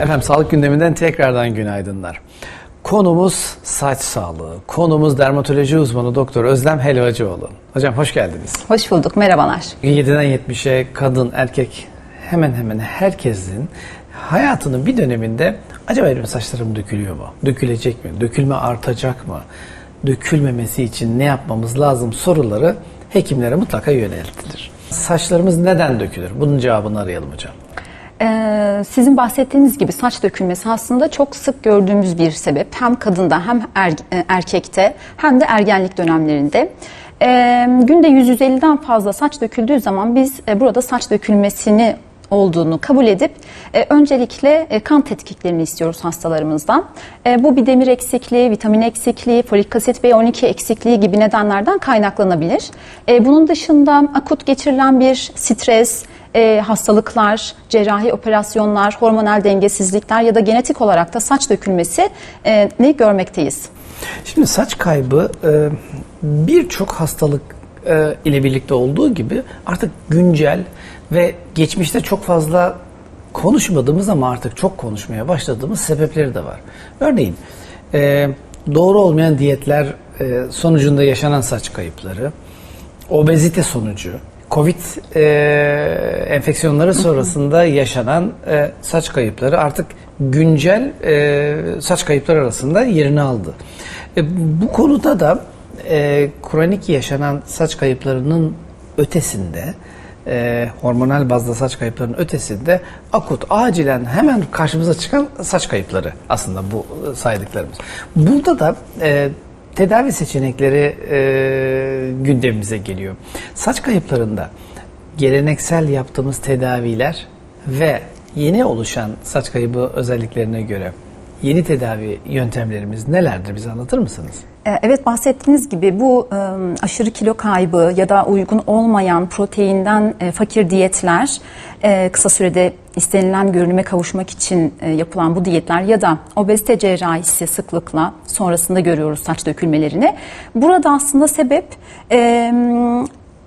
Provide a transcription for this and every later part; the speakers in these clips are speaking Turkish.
Efendim sağlık gündeminden tekrardan günaydınlar. Konumuz saç sağlığı. Konumuz dermatoloji uzmanı Doktor Özlem Helvacıoğlu. Hocam hoş geldiniz. Hoş bulduk, merhabalar. 7'den 70'e kadın, erkek hemen hemen herkesin hayatının bir döneminde acaba benim saçlarım dökülüyor mu? Dökülecek mi? Dökülme artacak mı? Dökülmemesi için ne yapmamız lazım soruları hekimlere mutlaka yöneltilir. Saçlarımız neden dökülür? Bunun cevabını arayalım hocam. Ee, sizin bahsettiğiniz gibi saç dökülmesi aslında çok sık gördüğümüz bir sebep. Hem kadında hem er- e, erkekte hem de ergenlik dönemlerinde. Ee, günde 100-150'den fazla saç döküldüğü zaman biz e, burada saç dökülmesini olduğunu kabul edip e, öncelikle e, kan tetkiklerini istiyoruz hastalarımızdan. E, bu bir demir eksikliği, vitamin eksikliği, folik asit B12 eksikliği gibi nedenlerden kaynaklanabilir. E, bunun dışında akut geçirilen bir stres, e, hastalıklar, cerrahi operasyonlar, hormonal dengesizlikler ya da genetik olarak da saç dökülmesi e, ne görmekteyiz. Şimdi saç kaybı e, birçok hastalık e, ile birlikte olduğu gibi artık güncel ve geçmişte çok fazla konuşmadığımız ama artık çok konuşmaya başladığımız sebepleri de var. Örneğin e, doğru olmayan diyetler e, sonucunda yaşanan saç kayıpları, obezite sonucu, Covid e, enfeksiyonları sonrasında yaşanan e, saç kayıpları artık güncel e, saç kayıpları arasında yerini aldı. E, bu konuda da e, kronik yaşanan saç kayıplarının ötesinde e, hormonal bazda saç kayıplarının ötesinde akut acilen hemen karşımıza çıkan saç kayıpları aslında bu saydıklarımız. Burada da e, tedavi seçenekleri e, gündemimize geliyor. Saç kayıplarında geleneksel yaptığımız tedaviler ve yeni oluşan saç kaybı özelliklerine göre yeni tedavi yöntemlerimiz nelerdir? Bize anlatır mısınız? E, Evet bahsettiğiniz gibi bu e, aşırı kilo kaybı ya da uygun olmayan proteinden e, fakir diyetler e, kısa sürede istenilen görünüme kavuşmak için e, yapılan bu diyetler ya da obezite cerrahisi sıklıkla sonrasında görüyoruz saç dökülmelerini. Burada aslında sebep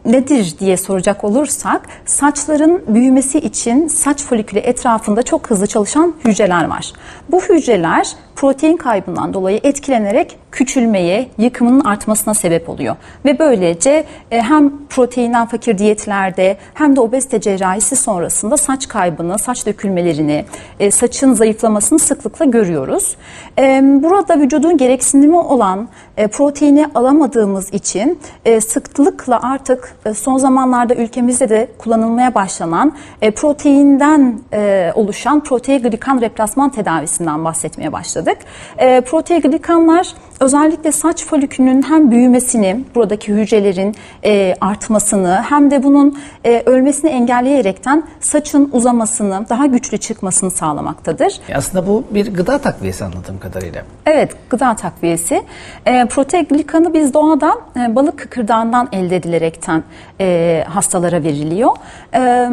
nedir diye soracak olursak saçların büyümesi için saç folikülü etrafında çok hızlı çalışan hücreler var. Bu hücreler protein kaybından dolayı etkilenerek küçülmeye, yıkımının artmasına sebep oluyor. Ve böylece e, hem proteinden fakir diyetlerde hem de obezite cerrahisi sonrasında saç kaybını, saç dökülmelerini, e, saçın zayıflamasını sıklıkla görüyoruz. E, Burada vücudun gereksinimi olan proteini alamadığımız için sıklıkla artık son zamanlarda ülkemizde de kullanılmaya başlanan proteinden e, oluşan proteoglikan replasman tedavisinden bahsetmeye başladık. E, proteoglikanlar özellikle saç folikülünün hem büyümesini, buradaki hücrelerin e, artmasını hem de bunun e, ölmesini engelleyerekten saçın uzamasını, daha güçlü çıkmasını sağlamaktadır. Aslında bu bir gıda takviyesi anladığım kadarıyla. Evet, gıda takviyesi. E, proteoglikanı biz doğada e, balık kıkırdağından elde edilerekten e, hastalara veriliyor. E,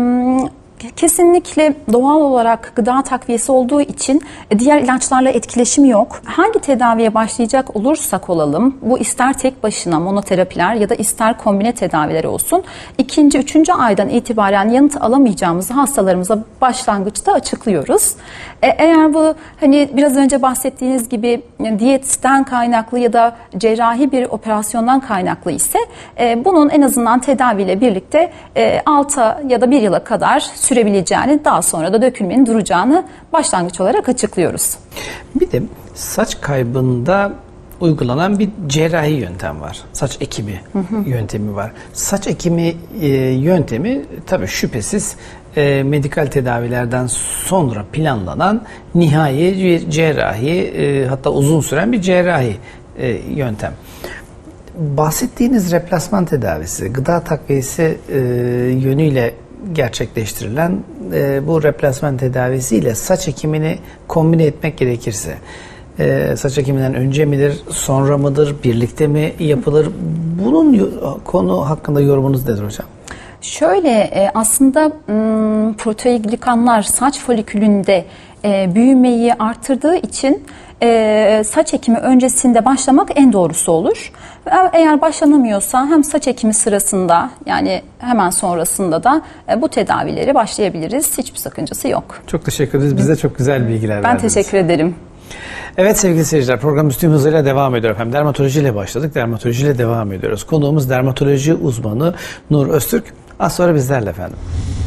Kesinlikle doğal olarak gıda takviyesi olduğu için e, diğer ilaçlarla etkileşimi yok. Hangi tedaviye başlayacak olursak olalım, bu ister tek başına monoterapiler ya da ister kombine tedaviler olsun, ikinci, üçüncü aydan itibaren yanıt alamayacağımızı hastalarımıza başlangıçta açıklıyoruz. E, eğer bu hani biraz önce bahsettiğiniz gibi e, diyetten kaynaklı ya da cerrahi bir operasyondan kaynaklı ise e, bunun en azından tedaviyle birlikte e, 6 ya da 1 yıla kadar sürebileceğini daha sonra da dökülmenin duracağını başlangıç olarak açıklıyoruz. Bir de saç kaybında uygulanan bir cerrahi yöntem var. Saç ekimi yöntemi var. Saç ekimi e, yöntemi tabii şüphesiz e, medikal tedavilerden sonra planlanan nihai bir cerrahi e, hatta uzun süren bir cerrahi e, yöntem. Bahsettiğiniz replasman tedavisi, gıda takviyesi e, yönüyle gerçekleştirilen e, bu replasman tedavisiyle saç ekimini kombine etmek gerekirse e, saç ekiminden önce midir, sonra mıdır, birlikte mi yapılır? Bunun konu hakkında yorumunuz nedir hocam? Şöyle e, aslında proteoglikanlar saç folikülünde e, büyümeyi artırdığı için e, saç ekimi öncesinde başlamak en doğrusu olur. Eğer başlanamıyorsa hem saç ekimi sırasında yani hemen sonrasında da e, bu tedavileri başlayabiliriz. Hiçbir sakıncası yok. Çok teşekkür ederiz. Bize çok güzel bilgiler Ben verdiniz. teşekkür ederim. Evet sevgili seyirciler programımız tüm hızıyla devam ediyor efendim. Dermatolojiyle başladık. Dermatolojiyle devam ediyoruz. Konuğumuz dermatoloji uzmanı Nur Öztürk. Az sonra bizlerle efendim.